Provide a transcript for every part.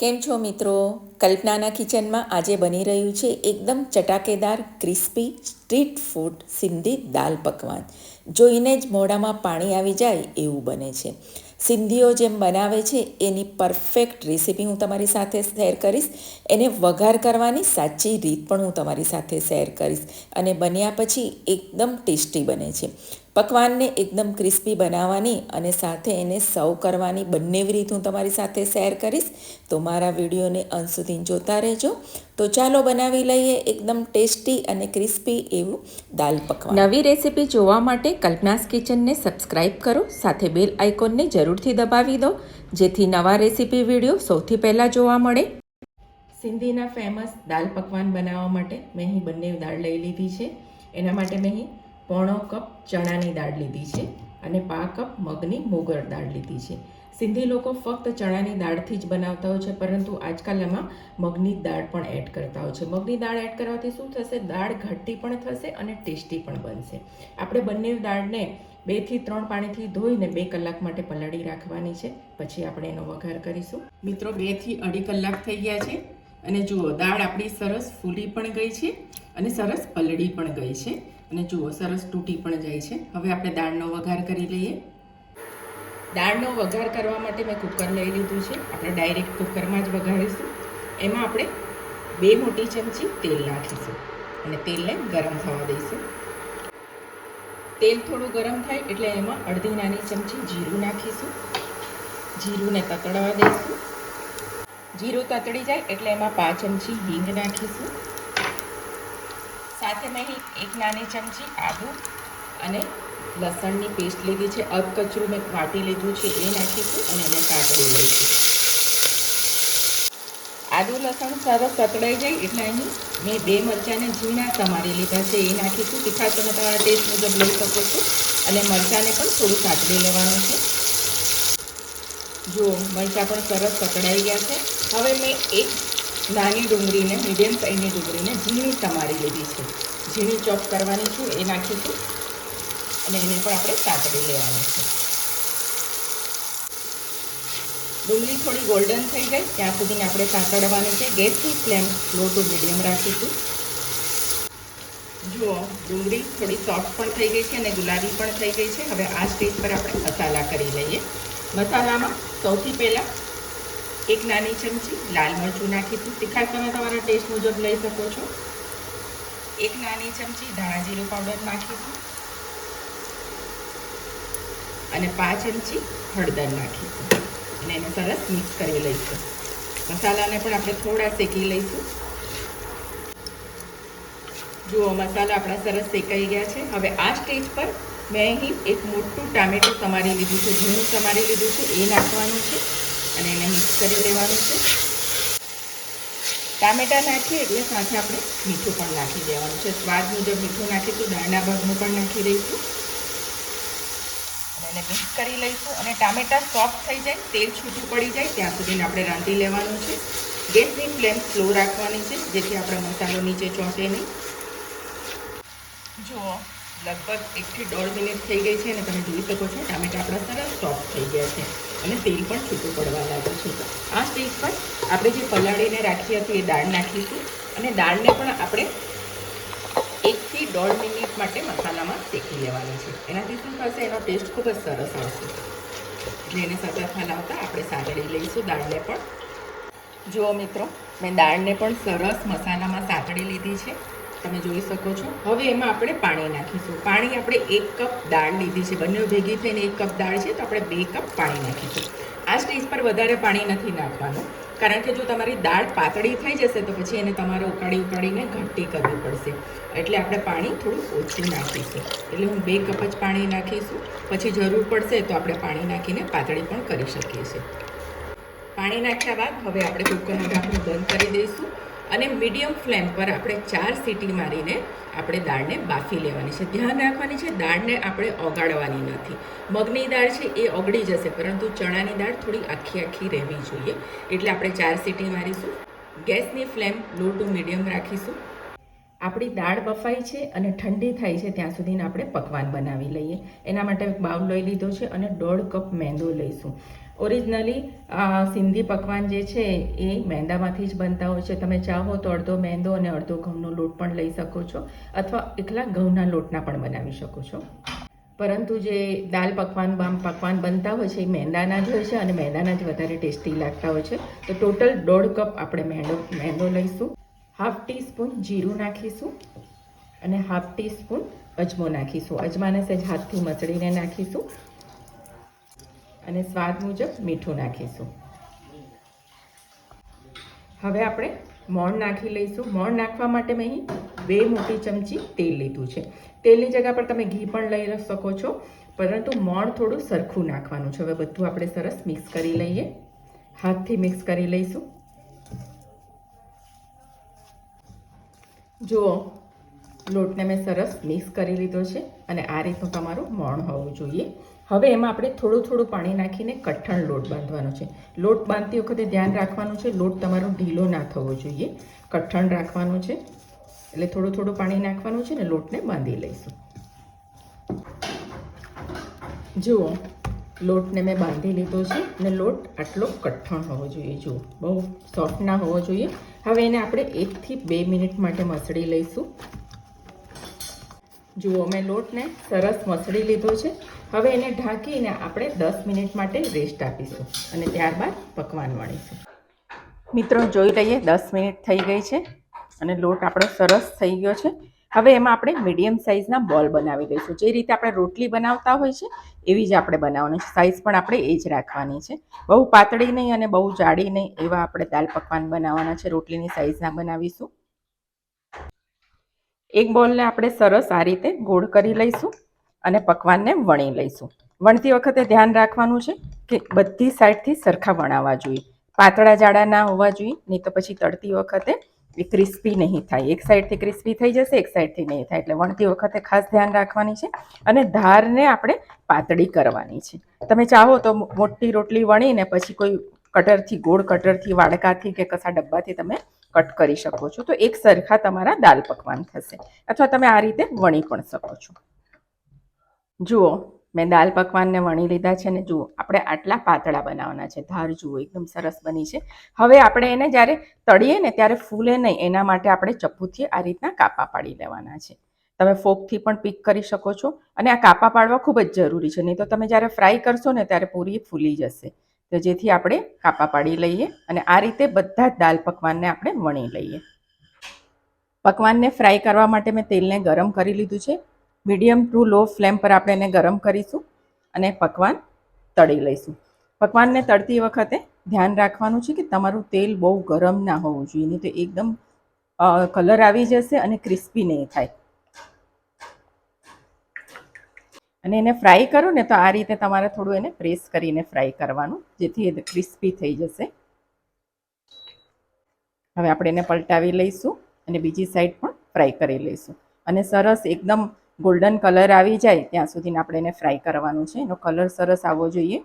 કેમ છો મિત્રો? કલ્પનાના કિચનમાં આજે બની રહ્યું છે એકદમ ચટાકેદાર, crispy, street food Sindhi dal pakwan. જોઈને જ મોઢામાં પાણી આવી જાય એવું બને છે. સિંધીઓ જેમ બનાવે છે, એની પરફેક્ટ રેસીપી હું તમારી સાથે શેર કરીશ. એને વઘાર કરવાની સાચી રીત પણ હું તમારી સાથે શેર કરીશ. અને બન્યા પછી એકદમ ટેસ્ટી બને છે. પકવાનને એકદમ ક્રિસ્પી બનાવવાની અને સાથે એને સર્વ કરવાની બંનેવી રીત હું તમારી સાથે શેર કરીશ. તો મારા વિડીયોને અંત સુધી જોતા રહેજો. તો ચાલો બનાવી લઈએ એકદમ ટેસ્ટી અને ક્રિસ્પી એવું દાલ પકવાન. નવી રેસીપી જોવા માટે કલ્પનાસ કિચનને સબસ્ક્રાઇબ કરો, સાથે બેલ આઇકોનને જરૂરથી દબાવી દો, જેથી નવા રેસીપી વીડિયો સૌથી પહેલાં જોવા મળે. સિંધીના ફેમસ દાલ પકવાન બનાવવા માટે મેં અહીં બંને દાળ લઈ લીધી છે. એના માટે મેં અહીં પોણો કપ ચણાની દાળ લીધી છે અને પા કપ મગની મોગર દાળ લીધી છે. સિંધી લોકો ફક્ત ચણાની દાળથી જ બનાવતા હોય છે, પરંતુ આજકાલ એમાં મગની દાળ પણ એડ કરતા હોય છે. મગની દાળ એડ કરવાથી શું થશે? દાળ ઘટ્ટી પણ થશે અને ટેસ્ટી પણ બનશે. આપણે બંને દાળને બેથી ત્રણ પાણીથી ધોઈને બે કલાક માટે પલાળી રાખવાની છે. પછી આપણે એનો વઘાર કરીશું. મિત્રો, બેથી અઢી કલાક થઈ ગયા છે. અને જુઓ, દાળ આપણી સરસ ફૂલી પણ ગઈ છે અને સરસ પલળી પણ ગઈ છે. અને જુઓ, સરસ તૂટી પણ જાય છે. હવે આપણે દાળનો વઘાર કરી લઈએ. દાળનો વઘાર કરવા માટે મેં કુકર લઈ લીધું છે. આપણે ડાયરેક્ટ કુકરમાં જ વઘારીશું. એમાં આપણે બે મોટી ચમચી તેલ નાખીશું અને તેલને ગરમ થવા દઈશું. તેલ થોડું ગરમ થાય એટલે એમાં અડધી નાની ચમચી જીરું નાખીશું. જીરુંને તતડવા દઈશું. જીરું તતડી જાય એટલે એમાં પાંચ ચમચી હિંગ નાખીશું. સાથે મેં એક નાની ચમચી આદુ અને લસણની પેસ્ટ લીધી છે. અધકચરું મેં વાટી લીધું છે એ નાખીશું અને એને કાકડી લઈશું. આદુ લસણ સરસ સતળાઈ જાય એટલે અહીં મેં બે મરચાંને ઝીણા સમારી લીધા છે. એ નાખીશું. તીખા તમે તમારા ટેસ્ટ મુજબ લઈ શકો છો. અને મરચાંને પણ થોડું કાકડી લેવાનું છે. જુઓ મરચાં પણ સરસ પકડાઈ ગયા છે. હવે મેં એક નાની ડુંગળીને મીડિયમ સાઈઝની ડુંગળીને ઝીણી સમારી લીધી છે. ઝીણી ચોપ કરવાની છું, એ નાખીશું. અને એને પણ આપણે સાતડી લેવાની છે. ડુંગળી થોડી ગોલ્ડન થઈ જાય ત્યાં સુધીને આપણે સાતડવાની છે. ગેસની ફ્લેમ લો ટુ મીડિયમ રાખીશું. જુઓ, ડુંગળી થોડી સોફ્ટ પણ થઈ ગઈ છે અને ગુલાબી પણ થઈ ગઈ છે. હવે આ સ્ટેજ પર આપણે મસાલા કરી લઈએ. મસાલામાં સૌથી પહેલાં એક નાની ચમચી લાલ મરચું નાખીશું. તીખાશ તમે તમારા ટેસ્ટ મુજબ લઈ શકો છો. એક નાની ચમચી ધાણા જીરું પાવડર નાખીશું. અને પાંચ ચમચી હળદર નાખીશું. અને એને સરસ મિક્સ કરી લઈશું. મસાલાને પણ આપણે થોડા શેકી લઈશું. જુઓ, મસાલા આપણા સરસ શેકાઈ ગયા છે. હવે આ સ્ટેજ પર મેં અહીં એક મોટું ટામેટું સમારી લીધું છે, ઝીણું સમારી લીધું છે, એ નાખવાનું છે અને એને મિક્સ કરી લેવાનું છે. ટામેટાં નાખીએ એટલે સાથે આપણે મીઠું પણ નાખી દેવાનું છે. સ્વાદ મુજબ મીઠું નાખીશું દાળના ભાગનું પણ નાખી દઈશું. અને એને મિક્સ કરી લઈશું અને ટામેટાં સોફ્ટ થઈ જાય, તેલ છૂટું પડી જાય, ત્યાં સુધીને આપણે રાંધી લેવાનું છે. ગેસની ફ્લેમ સ્લો રાખવાની છે, જેથી આપણો મસાલો નીચે ચોંટે નહીં. જુઓ. લગભગ એકથી દોઢ મિનિટ થઈ ગઈ છે અને તમે જોઈ શકો છો ટામેટા આપણા સરસ સોફ્ટ થઈ ગયા છે અને તેલ પણ છૂટું પડવા લાગ્યું છે. આ સ્ટેજ પર આપણે જે પલાળીને રાખી હતી એ દાળ નાખીશું અને દાળને પણ આપણે એકથી દોઢ મિનિટ માટે મસાલામાં શેકી લેવાની છે. એનાથી શું થશે? એનો ટેસ્ટ ખૂબ જ સરસ આવશે. એટલે એને સતત હલાવતા આપણે સાતળી લઈશું દાળને પણ. જુઓ મિત્રો, મેં દાળને પણ સરસ મસાલામાં સાતળી લીધી છે. તમે જોઈ શકો છો. હવે એમાં આપણે પાણી નાખીશું. પાણી આપણે એક કપ દાળ લીધી છે. બંને ભેગી થઈને એક કપ દાળ છે, તો આપણે બે કપ પાણી નાખીશું. આ સ્ટેજ પર વધારે પાણી નથી નાખવાનું, કારણ કે જો તમારી દાળ પાતળી થઈ જશે, તો પછી એને તમારે ઉકાળી ઉકાળીને ઘટ્ટી કરવી પડશે. એટલે આપણે પાણી થોડું ઓછું નાખીશું. એટલે હું બે કપ જ પાણી નાખીશું. પછી જરૂર પડશે તો આપણે પાણી નાખીને પાતળી પણ કરી શકીએ છીએ. પાણી નાખ્યા બાદ હવે આપણે કુકરનું ઢાંકણું બંધ કરી દઈશું. અને મીડિયમ ફ્લેમ પર આપણે ચાર સીટી મારીને આપણે દાળને બાફી લેવાની છે. ધ્યાન રાખવાની છે, દાળને આપણે ઓગાળવાની નથી. મગની દાળ છે એ ઓગળી જશે, પરંતુ ચણાની દાળ થોડી આખી આખી રહેવી જોઈએ. એટલે આપણે ચાર સીટી મારીશું. ગેસની ફ્લેમ લો ટુ મીડિયમ રાખીશું. આપણી દાળ બફાઈ છે અને ઠંડી થાય છે, ત્યાં સુધીને આપણે પકવાન બનાવી લઈએ. એના માટે બાઉલ લઈ લીધો છે અને દોઢ કપ મેંદો લઈશું. ઓરિજિનલી સિંધી પકવાન જે છે એ મેંદામાંથી જ બનતા હોય છે. તમે ચાહો તો અડધો મેંદો અને અડધો ઘઉંનો લોટ પણ લઈ શકો છો અથવા એકલા ઘઉંના લોટના પણ બનાવી શકો છો. પરંતુ જે દાલ પકવાન, બામ પકવાન બનતા હોય છે એ મેંદાના જ હોય છે અને મેંદાના જ વધારે ટેસ્ટી લાગતા હોય છે. તો ટોટલ દોઢ કપ આપણે મેંદો મેંદો લઈશું. હાફ ટીસ્પૂન જીરું નાખીશું અને હાફ ટીસ્પૂન અજમો નાખીશું. અજમાને સહેજ હાથથી મચડીને નાખીશું. અને સ્વાદ મુજબ મીઠું નાખીશું. હવે આપણે મોણ નાખી લઈશું. મોણ નાખવા માટે મેં અહીં બે મોટી ચમચી તેલ લીધું છે. તેલની જગ્યા પર તમે ઘી પણ લઈ શકો છો, પરંતુ મોણ થોડું સરખું નાખવાનું છે. હવે બધું આપણે સરસ મિક્સ કરી લઈએ. હાથથી મિક્સ કરી લઈશું. જુઓ, લોટને મેં સરસ મિક્સ કરી લીધો છે અને આ રીતનું તમારું મોણ હોવું જોઈએ. હવે એમાં આપણે થોડું થોડું પાણી નાખીને કઠણ લોટ બાંધવાનો છે. લોટ બાંધતી વખતે ધ્યાન રાખવાનું છે, લોટ તમારો ઢીલો ના થવો જોઈએ. કઠણ રાખવાનું છે, એટલે થોડું થોડું પાણી નાખવાનું છે ને લોટને બાંધી લઈશું. જુઓ, લોટને મેં બાંધી લીધો છે અને લોટ આટલો કઠણ હોવો જોઈએ. જુઓ, બહુ સોફ્ટ ના હોવો જોઈએ. હવે એને આપણે એકથી બે મિનિટ માટે મસળી લઈશું. જુઓ મેં લોટને સરસ મસળી લીધો છે. હવે એને ઢાંકીને આપણે દસ મિનિટ માટે રેસ્ટ આપીશું અને ત્યારબાદ પકવાન વણીશું. મિત્રો, જોઈ લઈએ, દસ મિનિટ થઈ ગઈ છે અને લોટ આપણો સરસ થઈ ગયો છે. હવે એમાં આપણે મીડિયમ સાઇઝના બોલ બનાવી દઈશું. જે રીતે આપણે રોટલી બનાવતા હોય છે, એવી જ આપણે બનાવવાની છે. સાઇઝ પણ આપણે એ જ રાખવાની છે. બહુ પાતળી નહીં અને બહુ જાડી નહીં એવા આપણે દાલ પકવાન બનાવવાના છે. રોટલીની સાઇઝના બનાવીશું. એક બોલને આપણે સરસ આ રીતે ગોળ કરી લઈશું અને પકવાનને વણી લઈશું. વણતી વખતે ધ્યાન રાખવાનું છે કે બધી સાઈડથી સરખા વણાવવા જોઈએ. પાતળા જાડા ના હોવા જોઈએ, નહીં તો પછી તળતી વખતે એ ક્રિસ્પી નહીં થાય. એક સાઈડથી ક્રિસ્પી થઈ જશે, એક સાઈડથી નહીં થાય. એટલે વણતી વખતે ખાસ ધ્યાન રાખવાની છે અને ધારને આપણે પાતળી કરવાની છે. તમે ચાહો તો મોટી રોટલી વણીને પછી કોઈ કટરથી, ગોળ કટરથી, વાડકાથી કે કસા ડબ્બાથી તમે કટ કરી શકો છો. તો એક સરખા તમારા દાલ પકવાન થશે. અથવા તમે આ રીતે વણી પણ શકો છો. જુઓ, મેં દાલ પકવાનને વણી લીધા છે ને જુઓ, આપણે આટલા પાતળા બનાવવાના છે. ધાર જુઓ, એકદમ સરસ બની છે. હવે આપણે એને જ્યારે તળીએ ને ત્યારે ફૂલે નહીં, એના માટે આપણે ચપ્પુથી આ રીતના કાપા પાડી લેવાના છે. તમે ફોકથી પણ પીક કરી શકો છો. અને આ કાપા પાડવા ખૂબ જ જરૂરી છે. નહીં તો તમે જ્યારે ફ્રાય કરશો ને ત્યારે પૂરી ફૂલી જશે. તો જેથી આપણે કાપા પાડી લઈએ અને આ રીતે બધા જ દાલ પકવાનને આપણે વણી લઈએ. પકવાનને ફ્રાય કરવા માટે મેં તેલને ગરમ કરી લીધું છે. મીડિયમ ટુ લો ફ્લેમ પર આપણે એને ગરમ કરીશું અને પકવાન તળી લઈશું. પકવાનને તળતી વખતે ધ્યાન રાખવાનું છે કે તમારું તેલ બહુ ગરમ ના હોવું જોઈએ, નહીં તો એકદમ કલર આવી જશે અને ક્રિસ્પી નહીં થાય. અને એને ફ્રાય કરો ને તો આ રીતે તમારે થોડું એને પ્રેસ કરીને ફ્રાય કરવાનું, જેથી એ ક્રિસ્પી થઈ જશે. હવે આપણે એને પલટાવી લઈશું અને બીજી સાઈડ પણ ફ્રાય કરી લઈશું. અને સરસ એકદમ ગોલ્ડન કલર આવી જાય ત્યાં સુધી આપણે એને ફ્રાય કરવાનું છે. એનો કલર સરસ આવવો જોઈએ.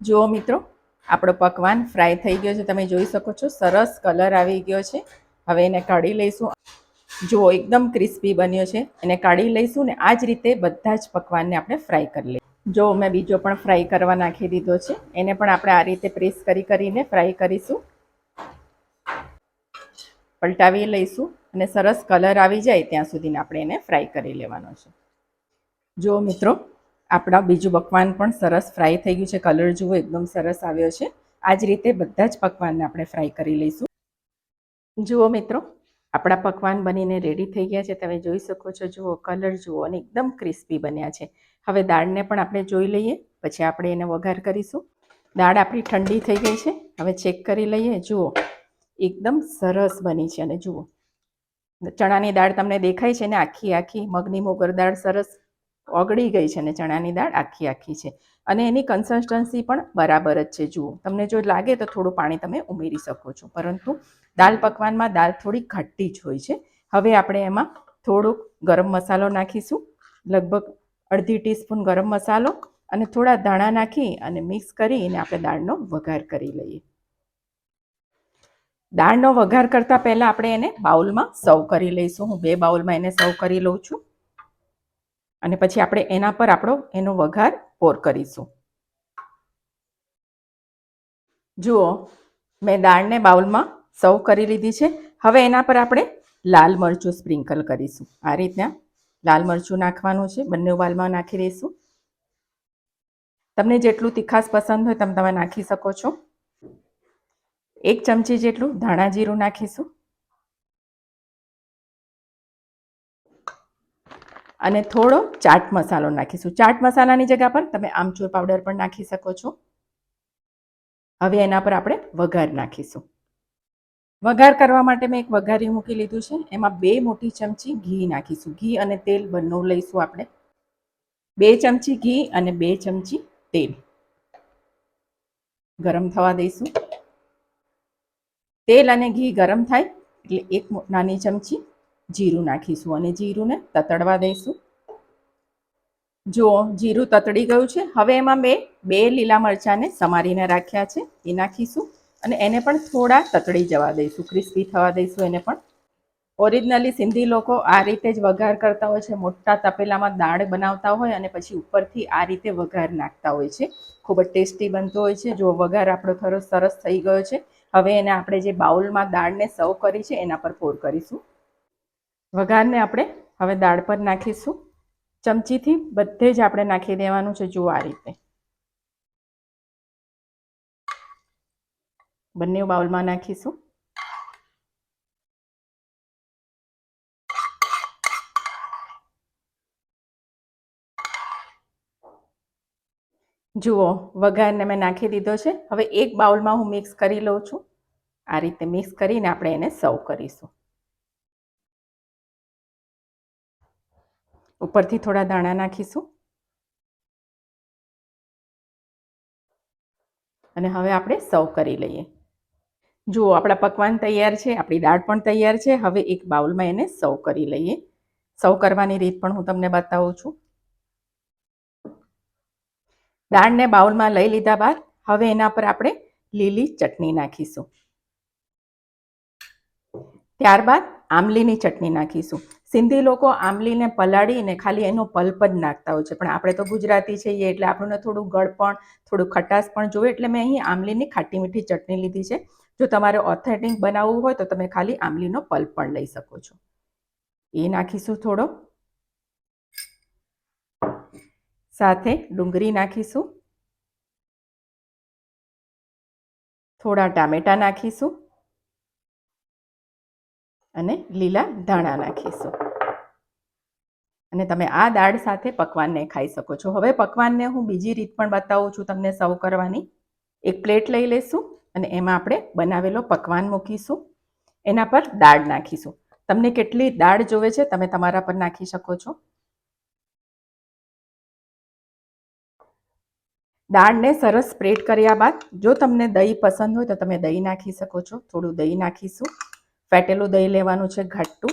જુઓ મિત્રો, આપણો પકવાન ફ્રાય થઈ ગયો છે. તમે જોઈ શકો છો, સરસ કલર આવી ગયો છે. હવે એને કાઢી લઈશું. જુઓ, એકદમ ક્રિસ્પી બન્યો છે. એને કાઢી લઈશું ને આ જ રીતે બધા જ પકવાનને આપણે ફ્રાય કરી લઈશું જો મેં બીજો પણ ફ્રાય કરવા નાખી દીધો છે, એને પણ આપણે આ રીતે પ્રેસ કરી કરીને ફ્રાય કરીશું. પલટાવી લઈશું અને સરસ કલર આવી જાય ત્યાં સુધીને આપણે એને ફ્રાય કરી લેવાનો છે. જો મિત્રો, આપણા બીજું પકવાન પણ સરસ ફ્રાય થઈ ગયું છે. કલર જુઓ, એકદમ સરસ આવ્યો છે. આ જ રીતે બધા જ પકવાનને આપણે ફ્રાય કરી લઈશું. જુઓ મિત્રો આપણા પકવાન બનીને રેડી થઈ ગયા છે. તમે જોઈ શકો છો, જુઓ કલર જુઓ અને એકદમ ક્રિસ્પી બન્યા છે. હવે દાળને પણ આપણે જોઈ લઈએ, પછી આપણે એને વઘાર કરીશું. દાળ આપણી ઠંડી થઈ ગઈ છે. હવે ચેક કરી લઈએ. જુઓ, એકદમ સરસ બની છે અને જુઓ. ચણાની દાળ તમને દેખાય છે ને? આખી આખી મગની મોગર દાળ સરસ ઓગળી ગઈ છે ને? ચણાની દાળ આખી આખી છે. અને એની કન્સિસ્ટન્સી પણ બરાબર જ છે. જુઓ, તમને જો લાગે તો થોડું પાણી તમે ઉમેરી શકો છો. પરંતુ દાલ પકવાનમાં દાળ થોડી ઘટ્ટી જ હોય છે. હવે આપણે એમાં થોડુંક ગરમ મસાલો નાખીશું. લગભગ અડધી ટીસ્પૂન ગરમ મસાલો અને થોડા ધાણા નાખી અને મિક્સ કરીને આપણે દાળનો વઘાર કરી લઈએ. દાળનો વઘાર કરતાં પહેલાં આપણે એને બાઉલમાં સર્વ કરી લઈશું. હું બે બાઉલમાં એને સર્વ કરી લઉં છું. અને પછી આપણે એના પર આપણો એનો વઘાર પોર કરીશું. જુઓ, મેં દાળને બાઉલમાં સર્વ કરી લીધી છે. હવે એના પર આપણે લાલ મરચું સ્પ્રિંકલ કરીશું. આ રીતના લાલ મરચું નાખવાનું છે. બંને વાલમાં નાખી દઈશું. તમને જેટલું તીખાસ પસંદ હોય તમે તમે નાખી શકો છો. એક ચમચી જેટલું ધાણા જીરું નાખીશું. અને થોડો ચાટ મસાલો નાખીશું. ચાટ મસાલાની જગ્યા પર તમે આમચૂર પાવડર પણ નાખી શકો છો. હવે એના પર આપણે વઘાર નાખીશું. વઘાર કરવા માટે મેં એક વઘારી મૂકી લીધું છે. એમાં બે મોટી ચમચી ઘી નાખીશું. ઘી અને તેલ બંને લઈશું આપણે. બે ચમચી ઘી અને બે ચમચી તેલ. ગરમ થવા દઈશું. તેલ અને ઘી ગરમ થાય એટલે એક નાની ચમચી જીરું નાખીશું અને જીરુંને તતડવા દઈશું. જુઓ, જીરું તતડી ગયું છે. હવે એમાં મેં બે લીલા મરચાંને સમારીને રાખ્યા છે. એ નાખીશું અને એને પણ થોડા તતડી જવા દઈશું. ક્રિસ્પી થવા દઈશું એને પણ. ઓરિજિનલી સિંધી લોકો આ રીતે જ વઘાર કરતા હોય છે. મોટા તપેલામાં દાળ બનાવતા હોય અને પછી ઉપરથી આ રીતે વઘાર નાખતા હોય છે. ખૂબ જ ટેસ્ટી બનતો હોય છે. જો વઘાર આપણો થોડો સરસ થઈ ગયો છે. હવે એને આપણે જે બાઉલમાં દાળને સર્વ કરી છે, એના પર પોર કરીશું. વઘારને આપણે હવે દાળ પર નાખીશું. ચમચીથી બધે જ આપણે નાખી દેવાનું છે જુઓ આ રીતે. બંને બાઉલમાં નાખીશું. જુઓ, વઘારને મેં નાખી દીધો છે. હવે એક બાઉલમાં હું મિક્સ કરી લઉં છું. આ રીતે મિક્સ કરીને આપણે એને સર્વ કરીશું. ઉપરથી થોડા દાણા નાખીશું. અને હવે આપણે સર્વ કરી લઈએ. જુઓ, આપણા પકવાન તૈયાર છે, આપણી દાળ પણ તૈયાર છે. હવે એક બાઉલમાં એને સર્વ કરી લઈએ. સર્વ કરવાની રીત પણ હું તમને બતાવું છું. દાળને બાઉલમાં લઈ લીધા બાદ હવે એના પર આપણે લીલી ચટણી નાખીશું. ત્યારબાદ આમલીની ચટણી નાખીશું. સિંધી લોકો આમલીને પલાળીને ખાલી એનો પલ્પ જ નાખતા હોય છે. પણ આપણે તો ગુજરાતી છીએ એટલે આપણને થોડું ગળ પણ થોડું ખટાશ પણ જોઈએ એટલે મેં અહીં આમલીની ખાટી મીઠી ચટણી લીધી છે. જો તમારે ઓથેન્ટિક બનાવવું હોય તો તમે ખાલી આમલીનો પલ્પ પણ લઈ શકો છો. એ નાખીશું થોડો. સાથે ડુંગળી નાખીશું. થોડા ટામેટા નાખીશું. અને લીલા ધાણા નાખીશું. અને તમે આ દાળ સાથે પકવાનને ખાઈ શકો છો. હવે પકવાનને હું બીજી રીત પણ બતાવું છું તમને સર્વ કરવાની. એક પ્લેટ લઈ લઈશું અને એમાં આપણે બનાવેલો પકવાન મૂકીશું. એના પર દાળ નાખીશું. તમને કેટલી દાળ જોવે છે તમે તમારા પર નાખી શકો છો. દાળને સરસ સ્પ્રેડ કર્યા બાદ જો તમને દહીં પસંદ હોય તો તમે દહીં નાખી શકો છો. થોડું દહીં નાખીશું. ફેટેલું દહીં લેવાનું છે ઘાટું.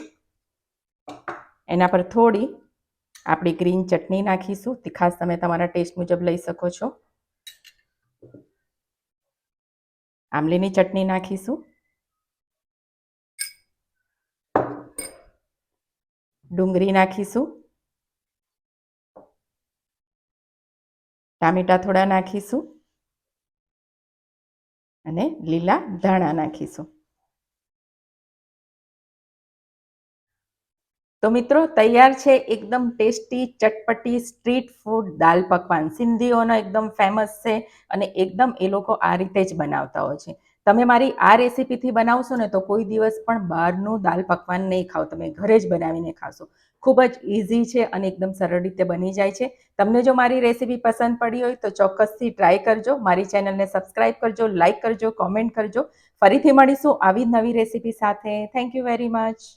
એના પર થોડી આપણી ગ્રીન ચટણી નાખીશું. તીખાસ તમે તમારા ટેસ્ટ મુજબ લઈ શકો છો. આમલીની ચટણી નાખીશું. ડુંગળી નાખીશું. ટામેટા થોડા નાખીશું. અને લીલા ધાણા નાખીશું. તો મિત્રો, તૈયાર છે એકદમ ટેસ્ટી, ચટપટી સ્ટ્રીટ ફૂડ દાલ પકવાન. સિંધીઓનો એકદમ ફેમસ છે અને એકદમ એ લોકો આ રીતે જ બનાવતા હોય છે. તમે મારી આ રેસીપીથી બનાવશો ને તો કોઈ દિવસ પણ બહારનું દાલ પકવાન નહીં ખાઓ. તમે ઘરે જ બનાવીને ખાશો. ખૂબ જ ઇઝી છે અને એકદમ સરળ રીતે બની જાય છે. તમને જો મારી રેસીપી પસંદ પડી હોય તો ચોક્કસથી ટ્રાય કરજો. મારી ચેનલને સબસ્ક્રાઈબ કરજો લાઇક કરજો કોમેન્ટ કરજો. ફરીથી મળીશું આવી નવી રેસીપી સાથે. Thank you very much